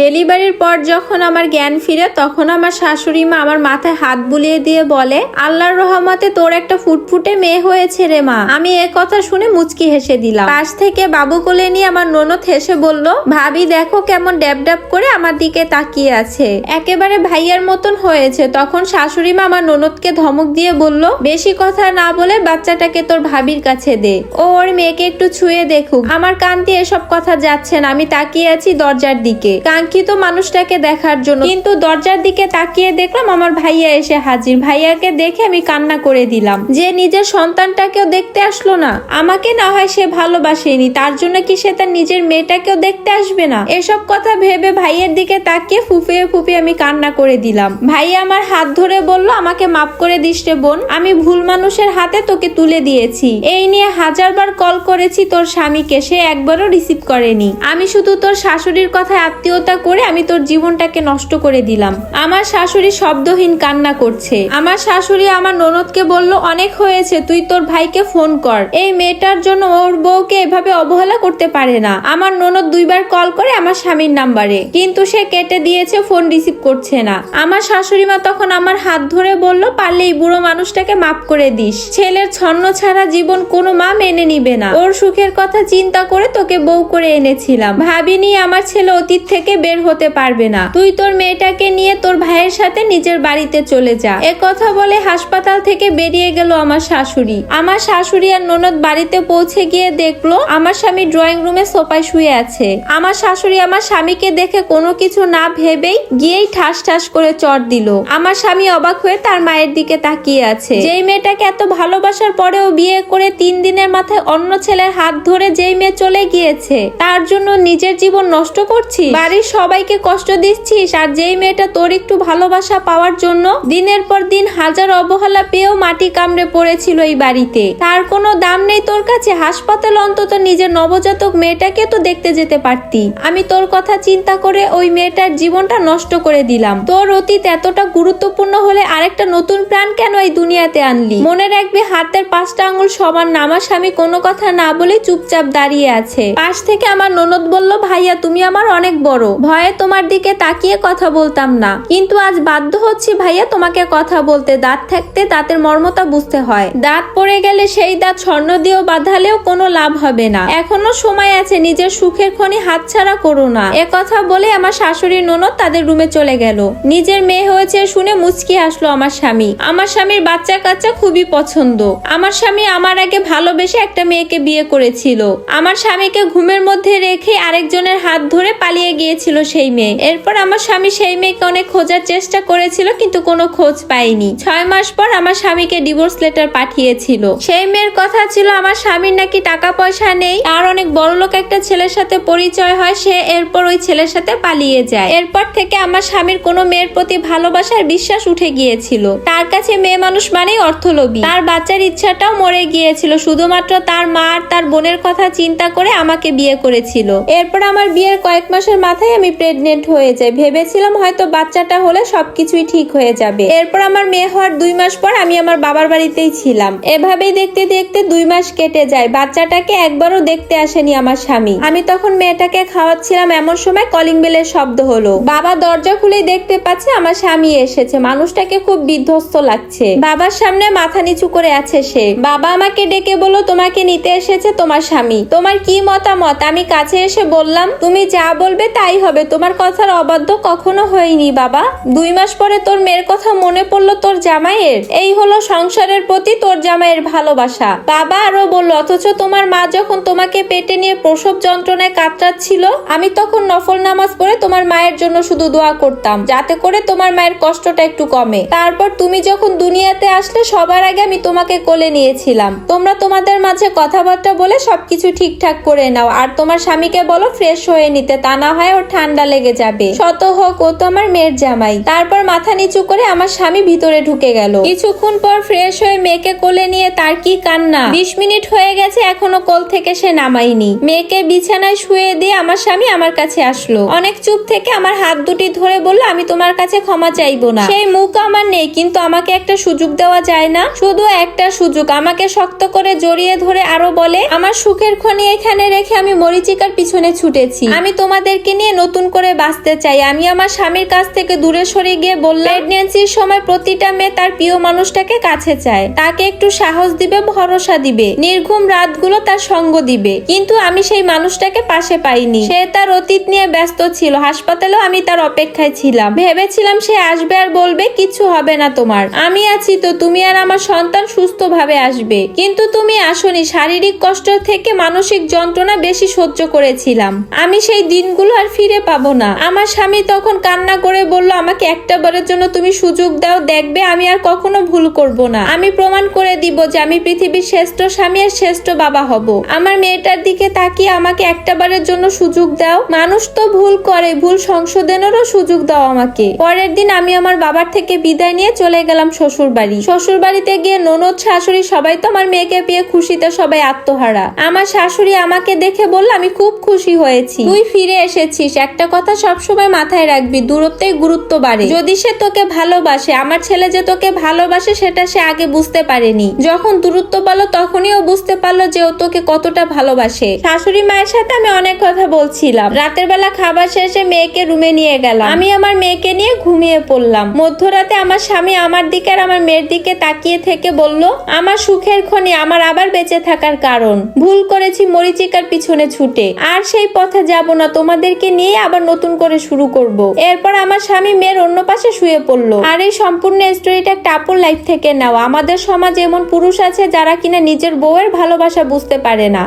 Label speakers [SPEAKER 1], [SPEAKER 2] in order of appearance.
[SPEAKER 1] ডেলিভারির পর যখন আমার জ্ঞান ফিরে, তখন আমার শাশুড়ি মা আমার মাথায় হাত বুলিয়ে দিয়ে বলে, আল্লাহর রহমতে তোর একটা ফুটফুটে মেয়ে হয়েছে রে মা। আমি এ কথা শুনে মুচকি হেসে দিলাম। পাশ থেকে বাবু কোলে নিয়ে আমার ননদ হেসে বলল, ভাবি, দেখো কেমন ড্যাব ড্যাব করে আমার দিকে তাকিয়ে আছে। একেবারে ভাইয়ার মতন হয়েছে। তখন শাশুড়ি মা আমার ননদকে ধমক দিয়ে বলল, বেশি কথা না বলে বাচ্চাটাকে তোর ভাবির কাছে দে। ও ওর মেয়েকে একটু ছুঁয়ে দেখুক। আমার কান দিয়ে এসব কথা যাচ্ছে না। আমি তাকিয়ে আছি দরজার দিকে। কাঙ্ক্ষিত মানুষটাকে দেখার জন্য। কিন্তু দরজার দিকে তাকিয়ে দেখলাম আমার ভাইয়া এসে হাজির। ভাইয়াকে দেখে আমি কান্না করে দিলাম যে নিজের সন্তানটাকেও দেখতে আসলো না। আমাকে না হয় সে ভালোবাসেনি, তার জন্য কি সে তার নিজের মেয়েটাকেও দেখতে আসবে না? এসব কথা ভেবে ভাইয়ের দিকে তাকিয়ে ফুপিয়ে ফুপিয়ে আমি কান্না করে দিলাম। ভাইয়া আমার হাত ধরে বলল, আমাকে মাফ করে দিস রে বোন, আমি ভুল মানুষের হাতে তোকে তুলে দিয়েছি। এই নিয়ে হাজারবার কল করেছি তোর স্বামীকে, সে একবারও রিসিভ করেনি। আমি শুধু তোর শাশুড়ির কথায় আত্মীয়তা করে আমি তোর জীবনটাকে নষ্ট করে দিলাম। আমার শাশুড়ি শব্দহীন কান্না করছে। আমার শাশুড়ি আমার ননদকে বলল, অনেক হয়েছে, তুই তোর ভাইকে ফোন কর। এই মেয়েটার জন্য ওর বউকে এভাবে অবহেলা করতে পারে না। আমার ননদ দুইবার কল করে আমার স্বামীর নাম্বারে। কিন্তু সে কেটে দিয়েছে, ফোন রিসিভ করছে না। আমার শাশুড়ি মা তখন আমার হাত ধরে বলল পারলে এই বুড়ো মানুষটাকে মাফ করে দিস। ছেলের ছন্ন ছাড়া জীবন কোনো মা মেনে নিবে না। ওর সুখের কথা চিন্তা করে তোকে বউ করে এনেছিলাম। ভাবিনি আমার ছেলে অতীত থেকে বের হতে পারবে না। তুই তোর মেয়েটাকে নিয়ে তোর ভাইয়ের সাথে নিজের বাড়িতে চলে যা। এ কথা বলে হাসপাতাল থেকে বেরিয়ে গেল আমার শাশুড়ি। আমার শাশুড়ি আর ননদ বাড়িতে পৌঁছে গিয়ে দেখল আমার স্বামী ড্রয়িং রুমে সোফায় শুয়ে আছে। আমার শাশুড়ি আমার স্বামীকে দেখে কোনো কিছু না ভেবেই গিয়েই ঠাস ঠাস করে চট দিল। আমার স্বামী অবাক হয়ে তার মায়ের দিকে তাকিয়ে আছে। যেই মেয়েটাকে এত ভালোবাসার পরেও বিয়ে করে তিন দিনের মাথায় অন্য ছেলের হাত ধরে যেই মেয়ে চলে গিয়েছে, তার জন্য নিজের জীবন নষ্ট করছি বাড়ির সবাইকে কষ্ট দিচ্ছিস আর যেই মেয়েটা তোর একটু ভালোবাসা পাওয়ার জন্য দিনের পর দিন হাজার অবহেলা পেয়েও মাটি কামড়ে পড়েছিল এই বাড়িতে। তার কোনো দাম নেই তোর কাছে। হাসপাতাল অন্তত নিজের নবজাতক মেয়েটাকে তো দেখতে যেতে পারতি। আমি তোর কথা চিন্তা করে ওই মেয়েটার জীবনটা নষ্ট করে দিলাম। তোর অতীত এতটা গুরুত্বপূর্ণ হলে আরেকটা নতুন প্রাণ কেন এই দুনিয়াতে আনলি? মনে রাখবি হাতের পাঁচটা আঙুল সমান না আমার স্বামী কোনো কথা না বলে চুপচাপ দাঁড়িয়ে আছে। পাশ থেকে আমার ননদ বলল, ভাইয়া, তুমি আমার অনেক বড়। ভয়ে তোমার দিকে তাকিয়ে কথা বলতাম না। কিন্তু আজ বাধ্য হচ্ছি ভাইয়া তোমাকে কথা বলতে, দাঁত থাকতে দাঁতের মর্মতা বুঝতে হয়। দাঁত পড়ে গেলে সেই দাঁত স্বর্ণ দিয়েও বাঁধালেও কোনো লাভ হবে না। এখনও সময় আছে, নিজের সুখের খনি হাতছাড়া করো না। কথা বলে আমার শাশুড়ি ননদ তাদের রুমে চলে গেল। নিজের মেয়ে হয়েছে শুনে মুচকি আসলো আমার স্বামী। আমার স্বামীর বাচ্চা কাচ্চা খুবই পছন্দ। আমার স্বামী আমার আগে ভালোবেসে একটা মেয়েকে বিয়ে করেছিল। আমার স্বামীকে ঘুমের মধ্যে রেখে আরেকজনের হাত ধরে পালিয়ে গিয়েছিল সেই মেয়ে। এরপর আমার স্বামী সেই মেয়েকে অনেক খোঁজার চেষ্টা করেছিল, কিন্তু কোনো খোঁজ পায়নি ছয় মাস পর আমার স্বামীকে ডিভোর্স লেটার পাঠিয়েছিল। সেই মেয়ের কথা ছিল, আমার স্বামীর নাকি টাকা পয়সা নেই, আর অনেক বড় লোক একটা ছেলের সাথে পরিচয় হয়, সে এরপর ওই ছেলের সাথে পালিয়ে যায়। এরপর থেকে আমার স্বামীর কোনো মেয়ের প্রতি ভালোবাসার বিশ্বাস উঠে গিয়েছিল। তার কাছে মেয়ে মানুষ মানেই অর্থলোভী। তার বাচ্চার ইচ্ছাটাও মরে গিয়েছিল, শুধুমাত্র তার মা আর তার বোনের কথা চিন্তা করে আমাকে বিয়ে করেছিল। এরপর আমার বিয়ের কয়েক মাসের মাথায় আমি প্রেগনেন্ট হয়ে যাই। ভেবেছিলাম হয়তো বাচ্চাটা হলে সবকিছুই ঠিক হয়ে যাবে। এরপর আমার মেয়ে হওয়ার দুই মাস পর আমি আমার বাবার বাড়িতেই ছিলাম। এভাবেই দেখতে দেখতে দুই মাস কেটে যায়। বাচ্চাটাকে একবারও দেখতে আসেনি আমার স্বামী। আমি তখন মেয়েটাকে খাওয়াচ্ছিলাম এমন সময় কলিং বেলের শব্দ হলো। বাবা দরজা খুলে দেখতে পাচ্ছে আমার স্বামী এসেছে। মানুষটাকে খুব বিধ্বস্ত লাগছে। বাবার সামনে মাথা নিচু করে আছে সে। বাবা আমাকে ডেকে বলল, তোমাকে নিতে এসেছে তোমার স্বামী। তোমার কি মতামত? আমি কাছে এসে বললাম, তুমি যা বলবে তাই হবে? তোমার কথার অবাধ্য কখনো হয়নি, বাবা। দুই মাস পরে তোর মেয়ের কথা মনে পড়ল তোর জামাইয়ের? এই হলো সংসারের প্রতি তোর জামাইয়ের ভালোবাসা। বাবা আরও বলল, অথচ তোমার মা যখন তোমাকে পেটে নিয়ে প্রসব যন্ত্রণায় কাতরাচ্ছিল, আমি তখন নফল নামাজ পড়ে তোমার মায়ের জন্য শুধু দোয়া করতাম, যাতে করে তোমার মায়ের কষ্টটা একটু কমে। তারপর তুমি যখন দুনিয়াতে আসলে, সবার আগে আমি তোমাকে কোলে নিয়েছিলাম। তোমরা তোমাদের মাঝে কথাবার্তা বলে সবকিছু ঠিকঠাক করে নাও, আর তোমার স্বামীকে বলো, ফ্রেশ হয়ে নিতে। তা না হয় ওর ঠান্ডা লেগে যাবে। শত হোক, ও তো আমার মেয়ের জামাই। তারপর মাথা নিচু করে আমার স্বামী ভিতরে ঢুকে গেল। কিছুক্ষণ পর ফ্রেশ হয়ে মেয়েকে কোলে নিয়ে তার কি কান্না। বিশ মিনিট হয়ে গেছে, এখনও কোল থেকে সে নামাইনি মেয়েকে বিছানায় শুয়ে দিয়ে আমার স্বামী আমার কাছে আসলো। অনেক চুপ থেকে আমার হাত দুটি ধরে বলল, আমি তোমার কাছে ক্ষমা চাইব না। সেই মুখ আমার নেই, কিন্তু আমাকে একটা সুযোগ দেওয়া যায় না। শুধু একটা সুযোগ, আমাকে শক্ত করে জড়িয়ে ধরে আরও বলে, আমার সুখের খনি এখানে রেখে আমি মরিচিকার পিছনে ছুটেছি। আমি তোমাদেরকে নিয়ে নতুন করে বাঁচতে চাই। আমি আমার স্বামীর কাছ থেকে দূরে সরে গিয়ে বললাম প্রেগনেন্সির সময় প্রতিটা মেয়ে তার প্রিয় মানুষটাকে কাছে চায়। তাকে একটু সাহস দিবে, ভরসা দিবে। নির্ঘুম রাতগুলো তার সঙ্গ দিবে। কিন্তু আমি সেই মানুষটাকে পাশে পাইনি। সে তার অতীত নিয়ে ব্যস্ত ছিল। হাসপাতালেও আমি তার অপেক্ষায় ছিলাম। ভেবেছিলাম সে আসবে আর বলবে, কিছু হবে না তোমার। আমি আছি তো, তুমি আর আমার সন্তান সুস্থভাবে আসবে। কিন্তু তুমি আসনি। শারীরিক কষ্ট থেকে মানসিক যন্ত্রণা বেশি সহ্য করেছিলাম। আমি সেই দিনগুলো আর ফিরে পাবো না। আমার স্বামী তখন কান্না করে বলল, আমাকে একটা বারের জন্য তুমি সুযোগ দাও, দেখবে আমি আর কখনো ভুল করব না। আমি প্রমাণ করে দিব যে আমি পৃথিবীর শ্রেষ্ঠ স্বামী আর শ্রেষ্ঠ বাবা হব। আমার মেয়েটার দিকে তাকিয়ে আমাকে একটা বারের জন্য সুযোগ দাও। মানুষ তো ভুল করে, ভুল সংশোধনেরও সুযোগ দাও আমাকে। পরের দিন আমি আমার বাবার থেকে বিদায় নিয়ে চলে গেলাম শ্বশুর বাড়ি শ্বশুর বাড়িতে গিয়ে ননদ, শাশুড়ি সবাই তো আমার মেয়েকে পেয়ে খুশিতে সবাই আত্মহারা। আমার শাশুড়ি আমাকে দেখে বলল, আমি খুব খুশি হয়েছি। তুই ফিরে এসেছিস। একটা কথা সবসময় মাথায় রাখবি দূরত্বেই গুরুত্ব বাড়ে। যদি সে তোকে ভালোবাসে, আমার ছেলে যে তোকে ভালোবাসে, সেটা সে আগে বুঝতে পারেনি। যখন দূরত্ব পালো, তখনই ও বুঝতে পারল যে ও তোকে কতটা ভালোবাসে। শাশুড়ি মায়ের সাথে আমি অনেক কথা বলছিলাম। রাতের বেলা খাবার শেষে মেয়েকে রুমে নিয়ে গেলাম। আমি আমার মেয়েকে নিয়ে ঘুমিয়ে পড়লাম। মধ্যরাতে আমার স্বামী আমার দিকে আর আমার মেয়ের দিকে তাকিয়ে থেকে বলল, আমার সুখের ক্ষণে আমার আবার বেঁচে থাকার কারণ। ভুল করেছি মরিচিকার পিছনে ছুটে। আর সেই পথে যাব না, তোমাদেরকে নিয়ে আবার নতুন করে শুরু করব। এরপর আমার স্বামী মেয়ের অন্য পাশে শুয়ে পড়ল। আর এই সম্পূর্ণ স্টোরিটা একটা আপুর লাইফ থেকে নেওয়া আমাদের সমাজে এমন পুরুষ আছে যারা কিনা নিজের বউয়ের ভালোবাসা বুঝতে পারে না।